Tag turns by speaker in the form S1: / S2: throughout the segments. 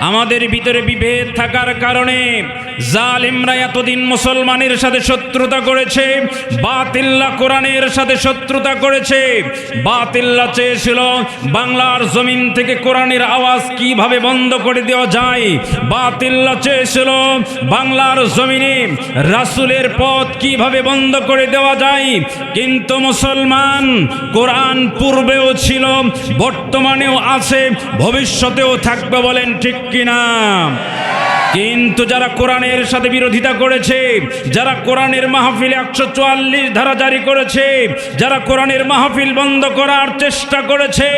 S1: আমাদের ভিতরে বিভেদ থাকার কারণে জালিমরা এতদিন মুসলমানের সাথে শত্রুতা করেছে, বাতিল্লা কোরআনের সাথে শত্রুতা করেছে। বাতিল্লা চেয়েছিল বাংলার জমিন থেকে কোরআনের আওয়াজ কীভাবে বন্ধ করে দেওয়া যায়। বাতিল্লা চেয়েছিল বাংলার জমিনে রাসুলের পথ কীভাবে বন্ধ করে দেওয়া যায়। কিন্তু মুসলমান কোরআন পূর্বেও ছিল, বর্তমানেও আছে, ভবিষ্যতেও থাকবে বলেন ঠিক কিনা কিন্তু যারা কোরআনের সাথে বিরোধিতা করেছে, যারা কোরআনের মাহফিল একশো চুয়াল্লিশ ধারা জারি করেছে, যারা কোরআনের মাহফিল বন্ধ করার চেষ্টা করেছে,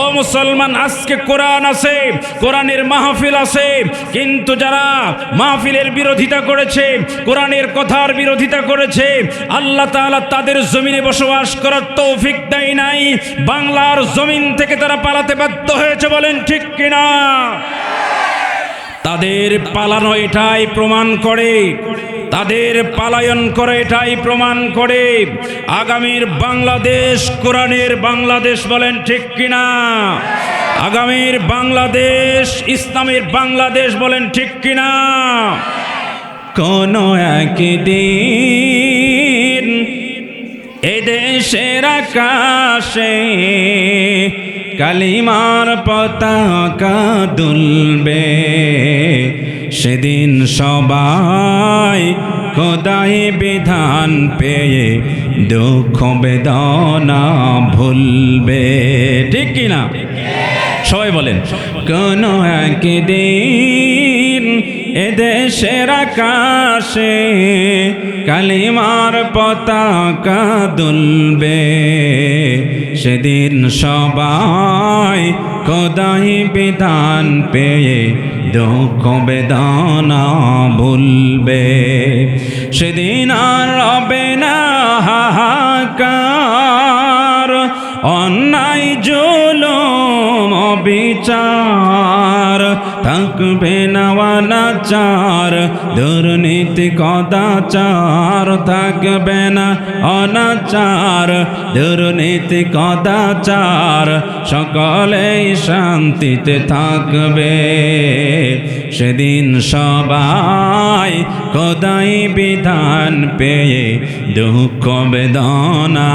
S1: ও মুসলমান, আজকে কোরআন আছে, কোরআনের মাহফিল আছে, কিন্তু যারা মাহফিলের বিরোধিতা করেছে, কোরআনের কথার বিরোধিতা করেছে, আল্লাহ তাআলা তাদের জমিনে বসবাস করার তৌফিক দেয় নাই, বাংলার জমিন থেকে তারা পালাতে বাধ্য হয়েছে বলেন ঠিক কিনা? তাদের পালানো এটাই প্রমাণ করে। তাদের পালায়ন করে এটাই প্রমাণ করে। আগামীর বাংলাদেশ, কোরআনের বাংলাদেশ বলেন ঠিক কিনা? আগামীর বাংলাদেশ, ইসলামের বাংলাদেশ বলেন ঠিক কিনা? কোনো একদিন এদেশের আকাশে কালিমার পতাকা দুলবে। সেদিন সবাই খোদাই বিধান পেয়ে দুঃখ বেদনা ভুলবে। ঠিক কিনা সবাই বলেন, কোন একদিন এদেশের আকাশে কালিমার পতাকা দুলবে। সেদিন সবাই খোদাই বিধান পেয়ে দুঃখ বেদনা ভুলবে। সেদিন আর রবে না হাহাকার, অন্যায়, জুলুম বিচার থাকবে না অনাচার দুর্নীতি কদাচার থাকবে না, অনাচার। দুর্নীতি কদাচার সকলেই শান্তিতে থাকবে। সেদিন সবাই কদাই বিধান পেয়ে দুঃখ বেদনা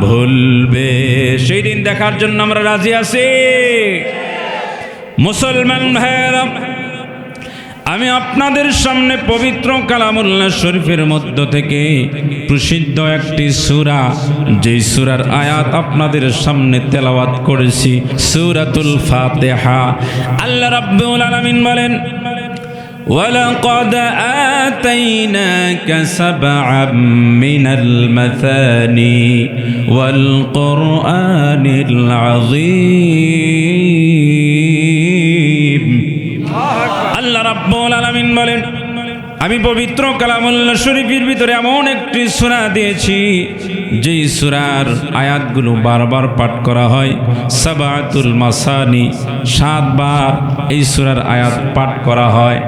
S1: ভুলবে। সেদিন দেখার জন্য আমরা রাজি আছি। মুসলমান ভাইয়েরা আমি আপনাদের সামনে পবিত্র কালামুল্লাহ শরীফের মধ্য থেকে প্রসিদ্ধ একটি সূরা যেই সূরার আয়াত আপনাদের সামনে তেলাওয়াত করেছি সূরাতুল ফাতিহা আল্লাহ রাব্বুল আলামিন বলেন ولقد آتيناك سبعا من المثاني والقرآن العظيم আল্লাহ রাব্বুল আলামিন বলেন, আমি পবিত্র কালামুল্লাহ শরীফের ভিতরে এমন একটি সূরা দিয়েছি, যেই সূরার আয়াতগুলো বারবার পাঠ করা হয়। সাবাতুল মাসানি, সাতবার এই সূরার আয়াত পাঠ করা হয়।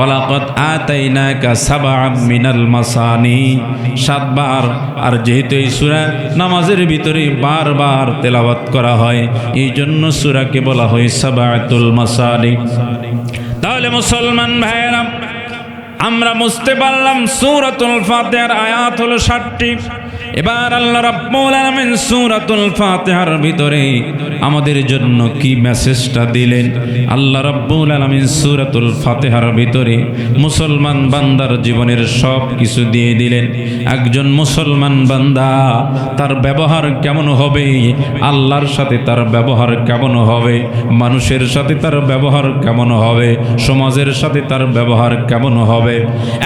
S1: ওলাকত আতাইনাকা সাবাআম মিনাল মাসানি, সাতবার। আর যেহেতু এই সূরা নামাজের ভিতরে বারবার তেলাওয়াত করা হয় এই জন্য সূরাকে বলা হয় সাবাতুল মাসানি। তাহলে মুসলমান ভাইয়েরা আমরা বুঝতে পারলাম সুরাতুল ফাতেহার আয়াত হলো ষাটটি এবার আল্লাহ রাব্বুল আলামিন সূরাতুল ফাতিহার ভিতরে আমাদের জন্য কি মেসেজটা দিলেন? আল্লাহ রাব্বুল আলামিন সূরাতুল ফাতিহার ভিতরে মুসলমান বান্দার জীবনের সব কিছু দিয়ে দিলেন। একজন মুসলমান বান্দা, তার ব্যবহার কেমন হবে? আল্লাহর সাথে তার ব্যবহার কেমন হবে? মানুষের সাথে তার ব্যবহার কেমন হবে? সমাজের সাথে তার ব্যবহার কেমন হবে?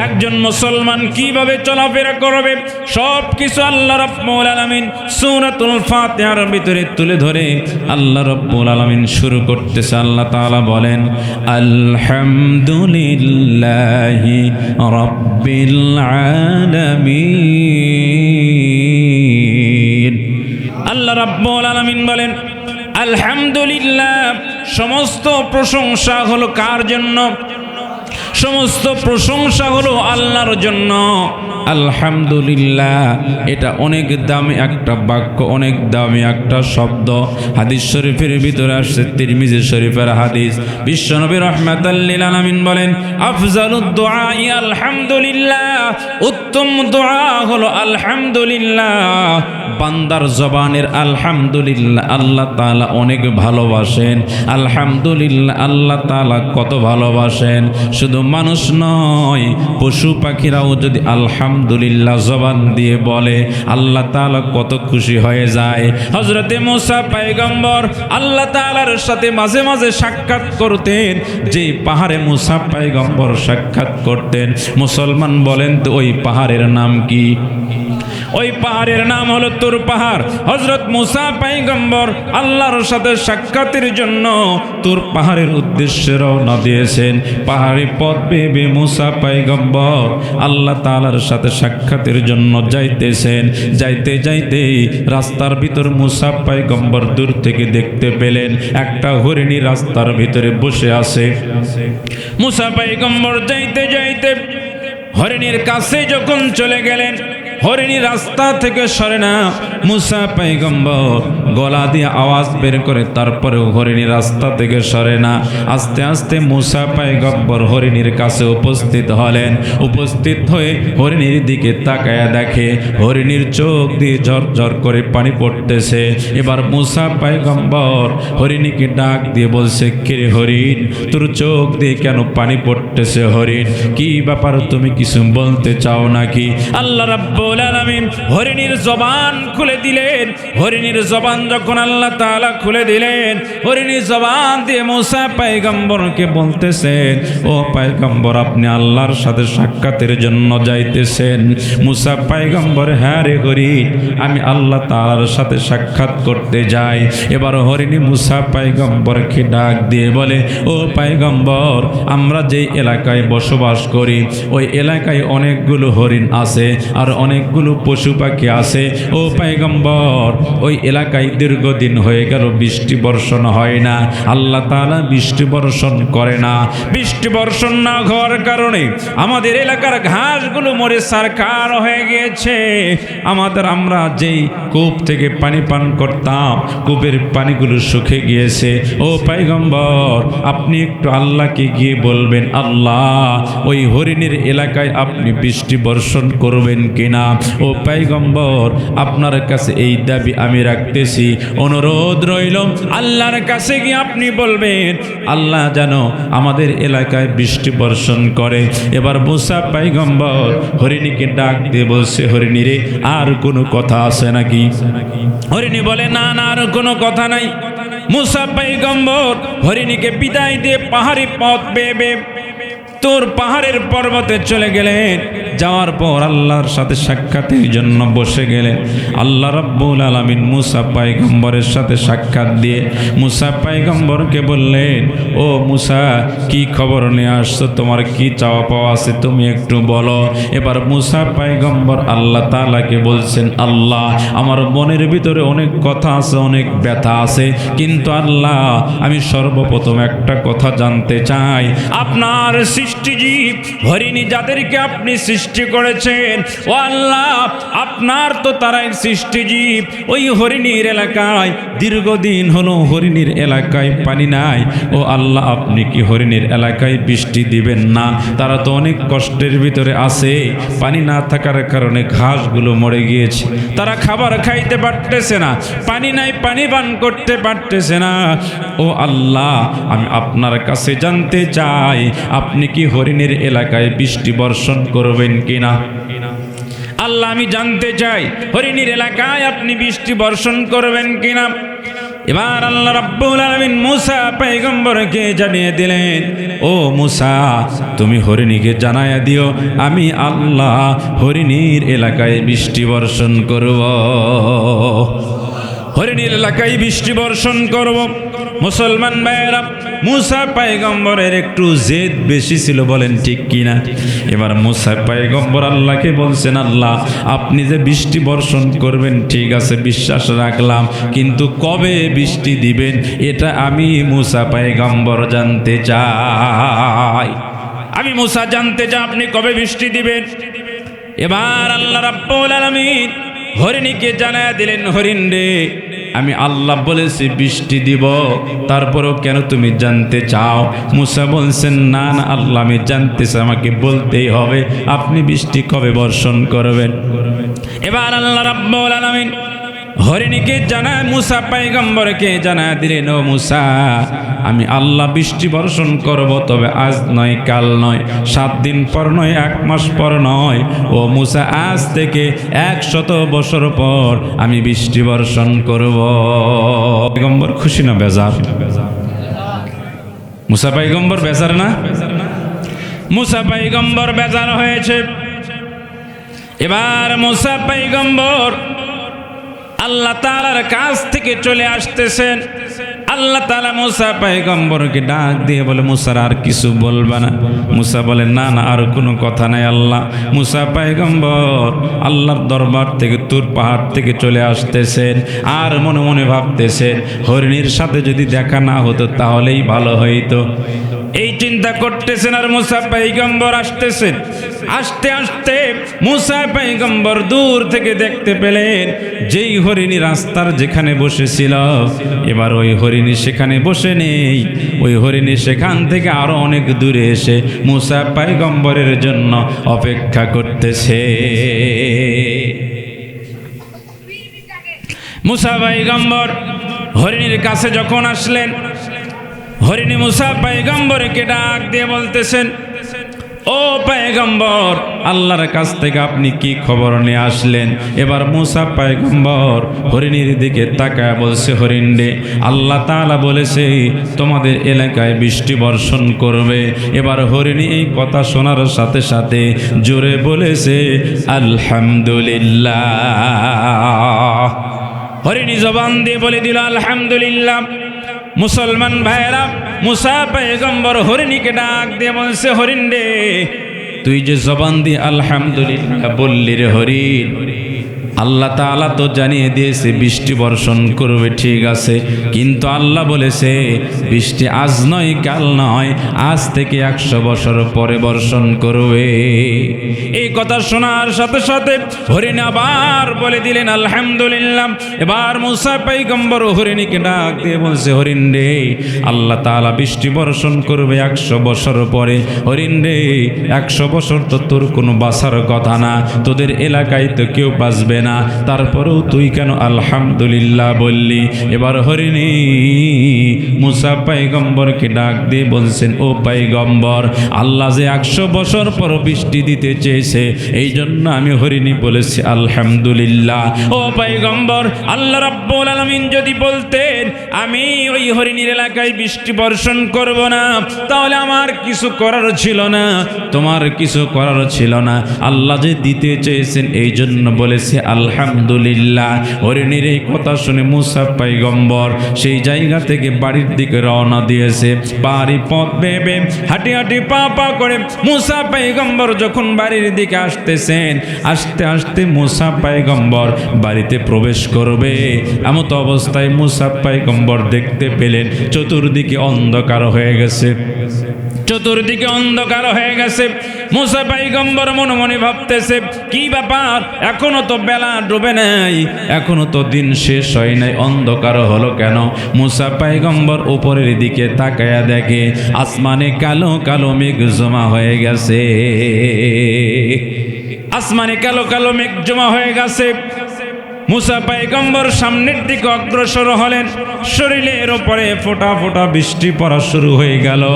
S1: একজন মুসলমান কীভাবে চলাফেরা করবে? সব কিছু আল্লাহ রাব্বুল আলামিন সূরাতুল ফাতিহার ভিতরে তুলে ধরে আল্লাহ রাব্বুল আলামিন শুরু করতেছে, আল্লাহ তাআলা বলেন, আলহামদুলিল্লাহি রাব্বিল আলামিন। আল্লাহ রাব্বুল আলামিন বলেন, আলহামদুলিল্লাহ। সমস্ত প্রশংসা হলো কার জন্য? সমস্ত প্রশংসা হলো আল্লাহর জন্য। আলহামদুলিল্লাহ, এটা অনেক দামি একটা বাক্য, অনেক দামি একটা শব্দ। হাদিস শরীফের ভিতরে আসছে তিরমিজি শরীফের হাদিস। বিশ্বনবী রহমাতাল্লিল আলামিন বলেন আফজালুদ আলহামদুলিল্লাহ, উত্তম দোয়া হলো আলহামদুলিল্লাহ। বান্দার জবানের আলহামদুলিল্লাহ, আল্লাহ তাআলা অনেক ভালোবাসেন। আলহামদুলিল্লাহ, আল্লাহ তাআলা কত ভালোবাসেন। শুধু মানুষ নয়, পশু পাখিরাও যদি আলহামদুলিল্লাহ জবান দিয়ে বলে, আল্লাহ তালা কত খুশি হয়ে যায়। হজরতে মুসা পাইগম্বর আল্লাহ তালার সাথে মাঝে মাঝে সাক্ষাৎ করতেন। যে পাহাড়ে মুসা পাইগম্বর সাক্ষাৎ করতেন, মুসলমান বলেন তো ওই পাহাড়ের নাম কি? ওই পাহাড়ের নাম হলো তোর পাহাড়। হজরত মুসা পাইগম্বর আল্লাহর সাথে সাক্ষাতের জন্য তোর পাহাড়ের উদ্দেশ্যে রওনা দিয়েছেন। পাহাড়ি পথ বেবে মুসা পাইগম্বর আল্লাহ তালার সাথে সাক্ষাতের জন্য যাইতেছেন। যাইতে যাইতে রাস্তার ভিতর মুসা পাইগম্বর দূর থেকে দেখতে পেলেন। একটা হরিণী রাস্তার ভিতরে বসে আছে। মুসা পাইগম্বর যাইতে যাইতে হরিণীর কাছে যখন চলে গেলেন হরিণী রাস্তা থেকে সরে না। মুসা পাইগম্বর গলা দিয়ে আওয়াজ বের করে, তারপরেও হরিণী রাস্তা থেকে সরে না। আস্তে আস্তে মুসা পাইগম্বর হরিণীর কাছে উপস্থিত হলেন। উপস্থিত হয়ে হরিণীর দিকে তাকায়া দেখে, হরিণীর চোখ দিয়ে ঝর ঝর করে পানি পড়তেছে। এবার মুসা পাইগম্বর হরিণীকে ডাক দিয়ে বলছে কিরে হরিণ, তোর চোখ দিয়ে কেন পানি পড়তেছে হরিণ? কি ব্যাপার, তুমি কিছু বলতে চাও নাকি? আল্লাহ রাব্বুল আলামিন হরিণীর জবান খুলে দিলেন। হরিণীর জবান যখন আল্লাহ তাআলা খুলে দিলেন, হরিণীর জবান দিয়ে মুসা বলতেছেন, ও আপনি আল্লাহর সাথে সাক্ষাতের জন্য যাইতেছেন। মুসা হ্যাঁ রে হরিণ আমি আল্লাহ তাআলার সাথে সাক্ষাৎ করতে যাই। এবার হরিণী মুসা পাইগম্বরকে ডাক দিয়ে বলে, ও পাইগম্বর আমরা যেই এলাকায় বসবাস করি, ওই এলাকায় অনেকগুলো হরিণ আছে, আর অনেকগুলো পশু পাখি আছে। ও পাইগম্বর ওই এলাকায় দীর্ঘদিন হয়ে গেল বৃষ্টি বর্ষণ হয় না। আল্লাহ তাআলা বৃষ্টি বর্ষণ করে না। বৃষ্টি বর্ষণ না হওয়ার কারণে আমাদের এলাকার ঘাসগুলো মরে সারকার হয়ে গিয়েছে। আমাদের আমরা যেই কূপ থেকে পানি পান করতাম, কূপের পানিগুলো শুকে গিয়েছে। ও পাইগম্বর আপনি একটু আল্লাহকে গিয়ে বলবেন, আল্লাহ, ওই হরিণের এলাকায় আপনি বৃষ্টি বর্ষণ করবেন কিনা? ও পাইগম্বর আপনার কাছে এই দাবি আমি রাখতেছি। অনুরোধ রইল, আল্লাহর কাছে গিয়ে আপনি বলবেন, আল্লাহ যেন আমাদের এলাকায় বৃষ্টি বর্ষণ করে। এবার মুসা পাইগম্বর হরিণীকে ডাক দিয়ে বলছে, হরিণী রে, আর কোনো কথা আছে নাকি? হরিণী বলে, না না, আর কোনো কথা নাই। মুসা পাইগম্বর হরিণীকে বিদায় দিয়ে পাহাড়ি পথ বেয়ে তোর পাহাড়ের পর্বতে চলে গেলেন। যাওয়ার পর আল্লাহর সাথে সাক্ষাতের জন্য বসে গেলেন আল্লাহ রাব্বুল আলামিন মুসা পাইগম্বরের সাথে সাক্ষাৎ দিয়ে মুসা পাইগম্বরকে বললেন, ও মুসা, কি খবর নিয়ে আসছো? তোমার কি চাওয়া পাওয়া আছে? তুমি একটু বলো। এবার মুসা পাইগম্বর আল্লাহ তাআলাকে বলছেন, আল্লাহ, আমার মনের ভিতরে অনেক কথা আছে, অনেক ব্যথা আছে, কিন্তু আল্লাহ, আমি সর্বপ্রথম একটা কথা জানতে চাই। আপনার সৃষ্টিজীব হরিণী যাদেরকে আপনি সৃষ্টি করেছেন। ও আল্লাহ, আপনার তো তারাই সৃষ্টিজীব। ওই হরিণীর এলাকায় দীর্ঘদিন হলো হরিণীর এলাকায় পানি নাই। ও আল্লাহ, আপনি কি হরিণীর এলাকায় বৃষ্টি দিবেন না? তারা তো অনেক কষ্টের ভিতরে আছে। পানি না থাকার কারণে ঘাসগুলো মরে গিয়েছে। তারা খাবার খাইতে পারতেছে না। পানি নাই, পানি পান করতে পারতেছে না। ও আল্লাহ, আমি আপনার কাছে জানতে চাই, আপনি কি হরিণের এলাকায় বৃষ্টি বর্ষণ করবেন কিনা? আল্লাহ, আমি জানতে চাই, হরিণীর এলাকায় আপনি বৃষ্টি বর্ষণ করবেন কিনা? এবার আল্লাহ রাব্বুল আলামিন মুসা পয়গম্বরকে জানিয়ে দিলেন, ও মুসা, তুমি হরিণীকে জানায়া দিও, আমি আল্লাহ হরিণীর এলাকায় বৃষ্টি বর্ষণ করব। হরিণীর এলাকায় বৃষ্টি বর্ষণ করব। মুসলমান ভাইয়েরা, মুসা পায়গম্বরের একটু জেদ বেশি ছিল, বলেন ঠিক কিনা? এবার মুসা পায়গম্বর আল্লাহকে বলছেন, আল্লাহ, আপনি যে বৃষ্টি বর্ষণ করবেন, ঠিক আছে, বিশ্বাস রাখলাম, কিন্তু কবে বৃষ্টি দিবেন, এটা আমি মুসা পায়গম্বর জানতে চাই। আমি মুসা জানতে চাই, আপনি কবে বৃষ্টি দিবেন? এবার আল্লাহ রাব্বুল আলামিন হরিণীকে জানায় দিলেন, হরিণ রে, আমি আল্লাহ বলেছি বৃষ্টি দিব, তারপরও কেন তুমি জানতে চাও? মুসা বলছেন, না না, আল্লাহ, আমি জানতেছি আমাকে বলতেই হবে, আপনি বৃষ্টি কবে বর্ষণ করবেন? এবার আল্লাহ রাব্বুল আলামিন হরিণীকে জানায় মুসা পাইগম্বরকে জানায় দিলেন ও মুসা। আমি আল্লাহ বৃষ্টি বর্ষণ করব, তবে আজ নয়, কাল নয়, সাত দিন পর নয়, এক মাস পর নয়। ও মুসা, আজ থেকে একশত বছর পর আমি বৃষ্টি বর্ষণ করব। পয়গম্বর খুশি না বেজার? মুসা, পাইগম্বর বেজার না? মুসা, পাইগম্বর বেজার হয়েছে। এবার মুসা, পাইগম্বর আল্লাহ তালার কাছ থেকে চলে আসতেছেন। আল্লাহ তালা মুসা পাইগম্বরকে ডাক দিয়ে বলে, মুসার আর কিছু বলবে না। মুসা বলে, না না, আর কোনো কথা নাই আল্লাহ। মুসা পাইগম্বর আল্লাহর দরবার থেকে, তুর পাহাড় থেকে চলে আসতেছেন আর মনে মনে ভাবতেছেন, হরিণীর সাথে যদি দেখা না হতো তাহলেই ভালো হইতো। এই চিন্তা করতেছেন আর মুসা পাইগম্বর আসতেছেন। আস্তে আস্তে মুসা পাইগম্বর দূর থেকে দেখতে পেলেন যেই হরিণী রাস্তার যেখানে বসেছিল, এবার ওই হরিণী সেখানে বসে নেই। ওই হরিণী সেখান থেকে আরও অনেক দূরে এসে মুসা পাইগম্বরের জন্য অপেক্ষা করতেছে। মুসা পাইগম্বর হরিণীর কাছে যখন আসলেন হরিণী মুসা পাইগম্বরকে ডাক দিয়ে বলতেছেন, ও পায়গম্বর, আল্লাহর কাছ থেকে আপনি কি খবর নিয়ে আসলেন? এবার মুসা পায়গম্বর হরিণীর দিকে তাকায় বলছে, হরিণ আল্লাহ তাআলা বলেছে, তোমাদের এলাকায় বৃষ্টি বর্ষণ করবে। এবার হরিণী এই কথা শোনার সাথে সাথে জোরে বলেছে, আলহামদুলিল্লাহ। হরিণী জবান দিয়ে বলে দিল, আলহামদুলিল্লাহ। মুসলমান ভাইরা মুসা পেগম্বর হরিণীকে ডাক দিয়ে বলছে, হরিণ রে, তুই যে জবান দিয়ে আলহামদুলিল্লাহ বললি রে হরিণ। আল্লাহ তাআলা তো জানিয়ে দিয়েছে, বৃষ্টি বর্ষণ করবে, ঠিক আছে। কিন্তু আল্লাহ বলেছে, বৃষ্টি আজ নয়, কাল নয়, আজ থেকে একশো বছর পরে বর্ষণ করবে। এই কথা শোনার সাথে সাথে হরিণ আবার বলে দিলেন, আলহামদুলিল্লাহ। এবার মুসা পাইগম্বর হরিণীকে ডাক দিয়ে বলছে, হরিণ রে, আল্লাহ তাআলা বৃষ্টি বর্ষণ করবে একশো বছর পরে। হরিণ রে, একশো বছর তো তোর কোনো বাসার কথা না। তোদের এলাকায় তো কেউ বাঁচবে না। তারপরেও তুই কেন আলহামদুলিল্লাহ বললি? এবার হরিণী মুসা পাইগম্বরকে ডাক দিয়ে বলছেন, ও পাইগম্বর, আল্লাহ যে একশো বছর পর বৃষ্টি দিতে চেয়েছে, এই জন্য আমি হরিণী বলেছি, আলহামদুলিল্লাহ। ও পাইগম্বর, আল্লাহ রাব্বুল আলামিন যদি বলতেন, আমি ওই হরিণীর এলাকায় বৃষ্টি বর্ষণ করব না, তাহলে আমার কিছু করার ছিল না। তোমার কিছু করার ছিল না। আল্লাহ যে দিতে চেয়েছেন, এই জন্য বলেছে আলহামদুলিল্লাহ। হরিণীর এই কথা শুনে মুসা পাইগম্বর সেই জায়গা থেকে বাড়ির দিকে রওনা দিয়েছে। বাড়ি পথ বেবে হাঁটি হাঁটি পা পা করে মুসা পাইগম্বর যখন বাড়ির দিকে আসতেছেন, আস্তে আস্তে মুসা পাইগম্বর বাড়িতে প্রবেশ করবে। এমত অবস্থায় মুসা পাইগম্বর দেখতে পেলেন, চতুর্দিকে অন্ধকার হয়ে গেছে। চতুর্দিকে অন্ধকার হয়ে গেছে। মুসা পাইগম্বর মনে মনে ভাবতেছে, কি ব্যাপার? এখনও তো বেলা ডুবে নাই। এখনও তো দিন শেষ হয় নাই। অন্ধকার হলো কেন? মুসা পাইগম্বর উপরের দিকে তাকায়া দেখে, আসমানে কালো কালো মেঘ জমা হয়ে গেছে। আসমানে কালো কালো মেঘ জমা হয়ে গেছে। মুসা পাইগম্বর সামনের দিকে অগ্রসর হলেন। শরীরের ওপরে ফোটা ফোটা বৃষ্টি পড়া শুরু হয়ে গেল।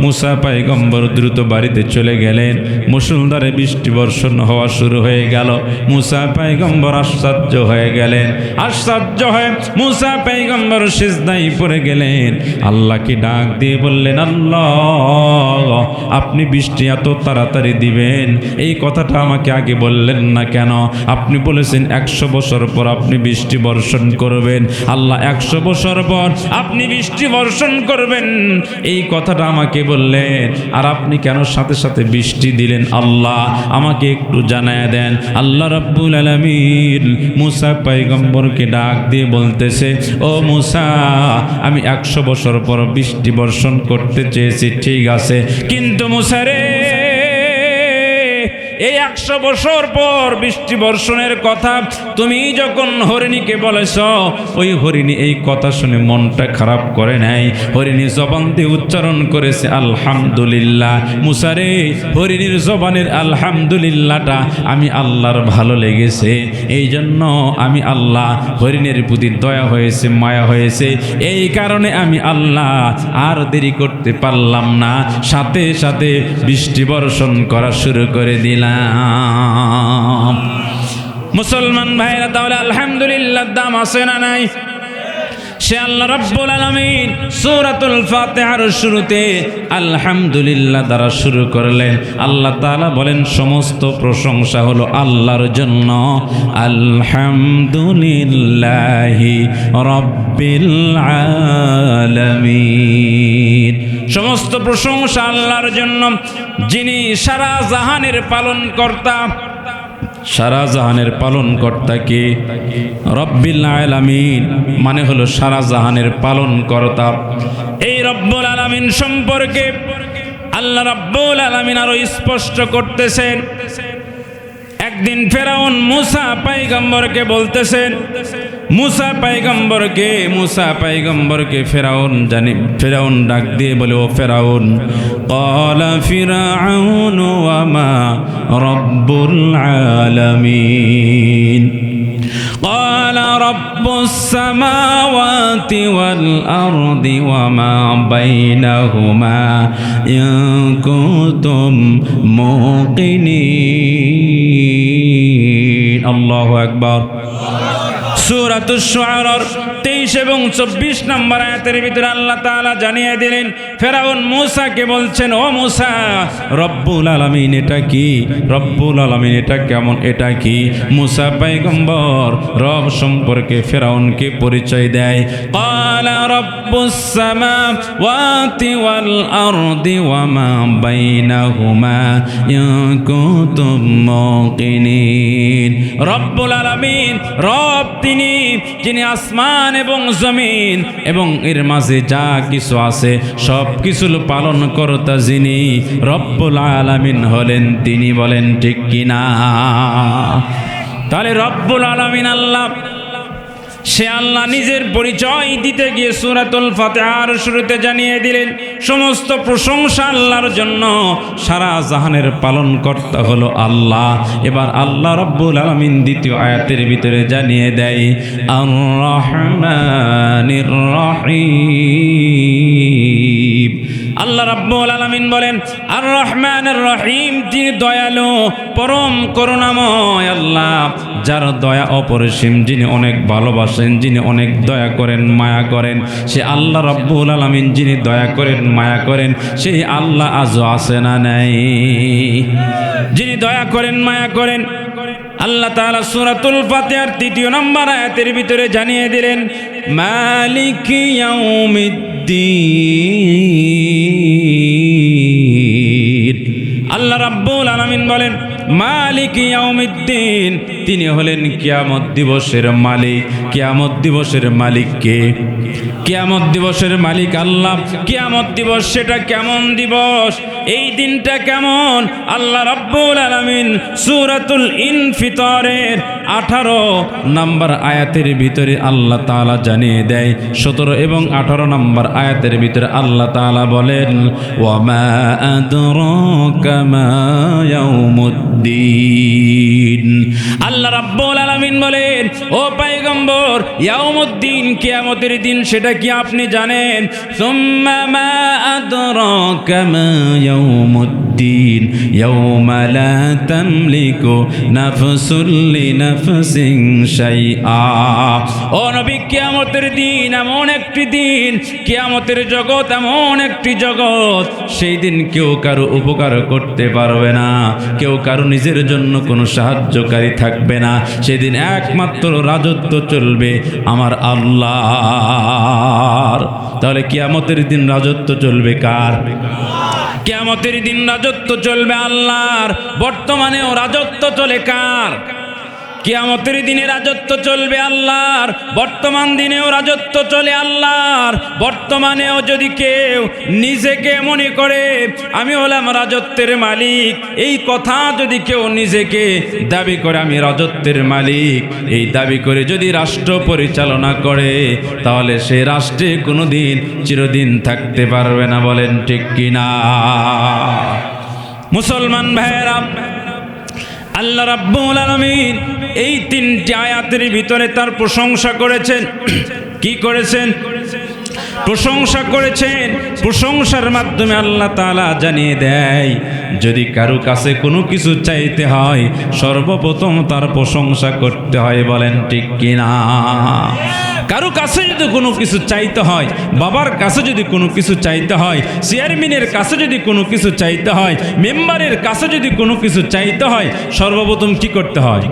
S1: মুসা পাইগম্বর দ্রুত বাড়িতে চলে গেলেন। মুসুলধারে বৃষ্টি বর্ষণ হওয়া শুরু হয়ে গেল। মুসা পাইগম্বর আশ্চর্য হয়ে গেলেন। আশ্চর্য হয়ে মুসা পাইগম্বর সিজদাই পড়ে গেলেন। আল্লাহকে ডাক দিয়ে বললেন, আল্লাহ, আপনি বৃষ্টি এত তাড়াতাড়ি দিবেন। এই কথাটা আমাকে আগে বললেন না কেন? আপনি বলেছেন একশো বছর পর আপনি বৃষ্টি বর্ষণ করবেন। আল্লাহ একশো বছর পর আপনি বৃষ্টি বর্ষণ করবেন। এই কথাটা আমাকে বললেন, আর আপনি কেন সাথে সাথে বৃষ্টি দিলেন আল্লাহ? আমাকে একটু জানায় দেন। আল্লাহ রাব্বুল আলামিন মুসা পাইগম্বরকে ডাক দিয়ে বলতেছে, ও মুসা, আমি একশো বছর পর বৃষ্টি বর্ষণ করতে চেয়েছি, ঠিক আছে। কিন্তু মুসা রে এই একশো বছর পর বৃষ্টি বর্ষণের কথা, তুমি যখন হরিণীকে বলেছ, ওই হরিণী এই কথা শুনে মনটা খারাপ করে নাই। হরিণী জবান দিয়ে উচ্চারণ করেছে, আলহামদুলিল্লাহ। মুসারে হরিণীর জবানের আলহামদুলিল্লাহটা আমি আল্লাহর ভালো লেগেছে। এই জন্য আমি আল্লাহ হরিণের প্রতি দয়া হয়েছে, মায়া হয়েছে। এই কারণে আমি আল্লাহ আর দেরি করতে পারলাম না। সাথে সাথে বৃষ্টি বর্ষণ করা শুরু করে দিলাম। মুসলমান ভাইরা তাহলে আলহামদুলিল্লাহ দাম আছে না নাই সে আল্লাহ রাব্বুল আলামিন। সূরাতুল ফাতিহার শুরুতে আলহামদুলিল্লাহ দ্বারা শুরু করলেন। আল্লাহ তালা বলেন, সমস্ত প্রশংসা হলো আল্লাহর জন্য। আলহামদুলিল্লাহি রাব্বিল সমস্ত প্রশংসা আল্লাহর জন্য। যিনি সারা জাহানের পালন কর্তা সারা জাহানের পালন কর্তাকে রব্বিল আলামিন। মানে হলো সারা জাহানের পালন কর্তা এই রব্বুল আলামিন সম্পর্কে আল্লাহ রব্বুল আলামিন আরও স্পষ্ট করতেছেন। একদিন ফেরাউন মুসা পাইগম্বরকে বলতেছেন, মুসা পাইগম্বরকে মুসা পাইগম্বরকে ফেরাউন জানি ফেরাউন ডাক দিয়ে বলে, ও ফেরাউন কলা ফিরাউন ওয়ামা রব্বুল আলামিন। قال رب السماوات والأرض وما بينهما إن كنتم موقنين. الله أكبر. শুআরার 23 এবং 24 নম্বর আয়াতের ভিতরে আল্লাহ তাআলা জানিয়ে দিলেন, ফেরাউন মূসাকে বলছেন, ও মূসা, রব্বুল আলামিন এটা কি? রব্বুল আলামিন এটা কেমন? এটা কি? মূসা পয়গম্বর রব সম্পর্কে ফেরাউনকে পরিচয় দেয় ক্বালা রব্বুস সামাওয়াতি ওয়াল আরদি ওয়া মা বাইনাহুমা ইন কুনতুম মুকিনিন রব্বুল আলামিন, রব তিনি, যিনি আসমান এবং জমিন এবং এর মাঝে যা কিছু আছে, সব কিছু পালন করতা যিনি রব্বুল আলামিন হলেন, তিনি বলেন, ঠিক কিনা? তাহলে রব্বুল আলামিন আল্লাহ সে আল্লাহ নিজের পরিচয় দিতে গিয়ে সুরাতুল ফাতেহার শুরুতে জানিয়ে দিলেন, সমস্ত প্রশংসা আল্লাহর জন্য। সারা জাহানের পালন কর্তা হলো আল্লাহ। এবার আল্লাহ রব্বুল আলমিন দ্বিতীয় আয়াতের ভিতরে জানিয়ে দেয় আর আল্লাহ রাব্বুল আলামিন বলেন আর রহমানের রহিম, যিনি দয়ালু, পরম করুণাময় আল্লাহ, যার দয়া অপরিসীম, যিনি অনেক ভালোবাসেন, যিনি অনেক দয়া করেন, মায়া করেন, সে আল্লাহ রাব্বুল আলামিন, যিনি দয়া করেন, মায়া করেন, সেই আল্লাহ আজও আছে না নাই? যিনি দয়া করেন, মায়া করেন, আল্লাহ তাআলা সূরাতুল ফাতিহার তৃতীয় নম্বর আয়াতের ভিতরে জানিয়ে দিলেন, মালিক ইয়াউমিদ্দিন আল্লাহ রাব্বুল আলামিন বলেন, মালিক ইয়াউমিদ্দিন, তিনি হলেন কিয়ামত দিবসের মালিক। কিয়ামত দিবসের মালিক কে? কিয়ামত দিবসের মালিক আল্লাহ। কিয়ামত দিবস সেটা কেমন দিবস? এই দিনটা কেমন? আল্লাহ রাব্বুল আলামিন সূরাতুল ইনফিতরের আঠারো নাম্বার আয়াতের ভিতরে আল্লাহ তাআলা জানিয়ে দেয়, সতেরো এবং আঠারো নাম্বার আয়াতের ভিতরে আল্লাহ তাআলা বলেন আল্লাহ রাব্বুল আলামিন বলেন, ও পয়গম্বর, ইয়াউমুদ্দিন কিয়ামতের দিন সেটা কি আপনি জানেন? সুম্মা মা আদরাকা মা ইয়াউমুদ্দিন। ইয়াউমা লা তামলিকু নাফসুল লিনাফসিন শাইআ ও নবী, কিয়ামতের দিন এমন একটি দিন, কিয়ামতের জগৎ এমন একটি জগৎ, সেই দিন কেউ কারও উপকার করতে পারবে না, কেউ কারও নিজের জন্য কোনো সাহায্যকারী থাকবে না, সেদিন একমাত্র রাজত্ব চলবে আমার আল্লাহর। তাহলে কিয়ামতের দিন রাজত্ব চলবে কার? কিয়ামতের দিন রাজত্ব চলবে আল্লাহর। বর্তমানেও রাজত্ব চলে কার? কিয়ামতের দিনে রাজত্ব চলবে আল্লাহর। বর্তমান দিনেও রাজত্ব চলে আল্লাহর। বর্তমানেও যদি কেউ নিজেকে মনে করে, আমি হলাম রাজত্বের মালিক এই কথা যদি কেউ নিজেকে দাবি করে, আমি রাজত্বের মালিক এই দাবি করে যদি রাষ্ট্র পরিচালনা করে, তাহলে সে রাষ্ট্রে কোনো দিন চিরদিন থাকতে পারবে না, বলেন ঠিক কিনা? মুসলমান ভাইয়েরা আল্লাহ রাব্বুল আলামিন এই তিনটি আয়াতের ভিতরে তার প্রশংসা করেছেন। কি করেছেন? প্রশংসা করেছেন। প্রশংসার মাধ্যমে আল্লাহ তাআলা জানিয়ে দেয়, যদি কারও কাছে কোনো কিছু চাইতে হয়, সর্বপ্রথম তার প্রশংসা করতে হয় বলেন ঠিক কিনা? কারও কাছে যদি কোনো কিছু চাইতে হয়, বাবার কাছে যদি কোনো কিছু চাইতে হয়, চেয়ারম্যানের কাছে যদি কোনো কিছু চাইতে হয়, মেম্বারের কাছে যদি কোনো কিছু চাইতে হয়, সর্বপ্রথম কি করতে হয়?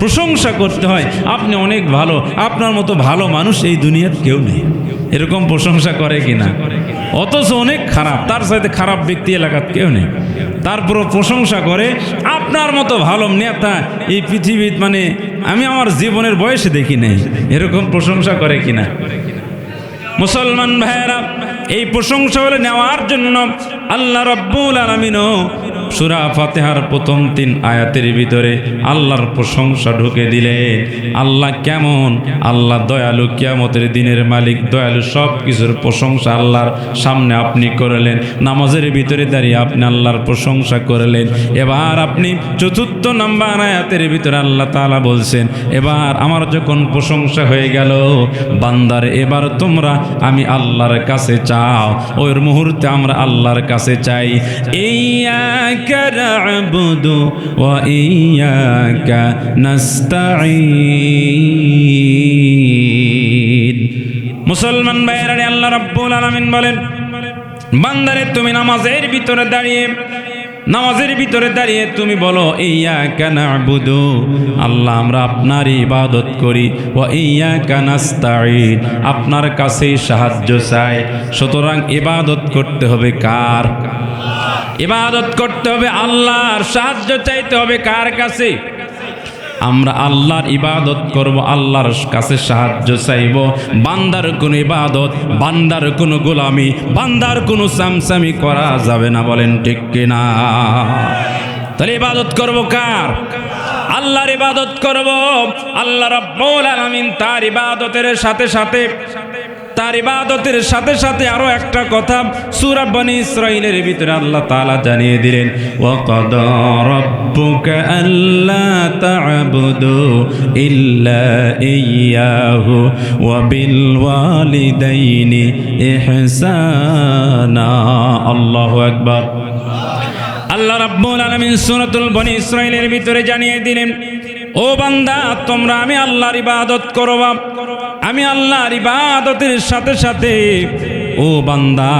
S1: প্রশংসা করতে হয়। আপনি অনেক ভালো, আপনার মতো ভালো মানুষ এই দুনিয়ার কেউ নেই। এরকম প্রশংসা করে কিনা? অথচ অনেক খারাপ। তার সাথে খারাপ ব্যক্তি এলাকার কেউ নেই। তারপর প্রশংসা করে আপনার মতো ভালো নেতা এই পৃথিবীর মানে আমি আমার জীবনের বয়সে দেখি নাই। এরকম প্রশংসা করে কিনা? মুসলমান ভাইয়েরা, এই প্রশংসা হলে নেওয়ার জন্য আল্লাহ রব্বুল আলমিনও সুরা ফাতেহার প্রথম তিন আয়াতের ভিতরে আল্লাহর প্রশংসা ঢুকে দিলেন আল্লাহ কেমন? আল্লাহ দয়ালু কিয়ামতের দিনের মালিক, দয়ালু সব কিছুর প্রশংসা আল্লাহর সামনে আপনি করলেন, নামাজের ভিতরে দাঁড়িয়ে আপনি আল্লাহর প্রশংসা করলেন। এবার আপনি চতুর্থ নাম্বার আয়াতের ভিতরে আল্লাহ তালা বলছেন, এবার আমার যখন প্রশংসা হয়ে গেল, বান্দার এবার তোমরা আমি আল্লাহর কাছে চাও, ওই মুহূর্তে আমরা আল্লাহর কাছে চাই। ইয়াকা না'বুদু ওয়া ইয়াকা নাস্তাঈন মুসলমান ভাইয়েরা আল্লাহ রাব্বুল আলামিন বলেন, বান্দারে তুমি নামাজের ভিতরে দাঁড়িয়ে, নামাজের ভিতরে দাঁড়িয়ে তুমি বলো ইয়া কানা বুধু আল্লাহ আমরা আপনার ইবাদত করি ও ইয়া কানাস্তাইন আপনার কাছেই সাহায্য চাই, সুতরাং ইবাদত করতে হবে কার? ইবাদত করতে হবে, আল্লাহর সাহায্য চাইতে হবে কার কাছে? আমরা আল্লাহর ইবাদত করব, আল্লাহর কাছে সাহায্য চাইব। বান্দার কোনো ইবাদত, বান্দার কোনো গোলামি, বান্দার কোনো সামসামি করা যাবে না, বলেন ঠিক কিনা? তাহলে ইবাদত করব কার? আল্লাহর ইবাদত করব। আল্লাহ রাব্বুল আলামিন তার ইবাদতের সাথে সাথে তার ইবাদতের সাথে সাথে আরও একটা কথা সূরা বনি ইসরাইলের ভিতরে আল্লাহ তালা জানিয়ে দিলেন ওয়া কাদ রাব্বুকা আল্লা তা'বুদু ইল্লা ইয়্যাহু ওয়া বিল ওয়ালিদাইনি ইহসানা। আল্লাহু আকবার। আল্লাহ রাব্বুল আলামিন সূরাতুল বনি ইসরাইলের ভিতরে জানিয়ে দিলেন, ও বান্দা, তোমরা আমি আল্লাহর ইবাদত করবা। আমি আল্লাহর ইবাদতের সাথে সাথে, ও বান্দা,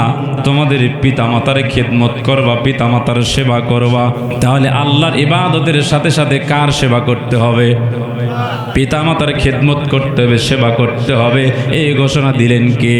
S1: তোমাদের পিতামাতার খেদমত করবা, পিতামাতার সেবা করবা। তাহলে আল্লাহর ইবাদতের সাথে সাথে কার সেবা করতে হবে? পিতামাতার খেদমত করতে হবে, সেবা করতে হবে। এই ঘোষণা দিলেন কে?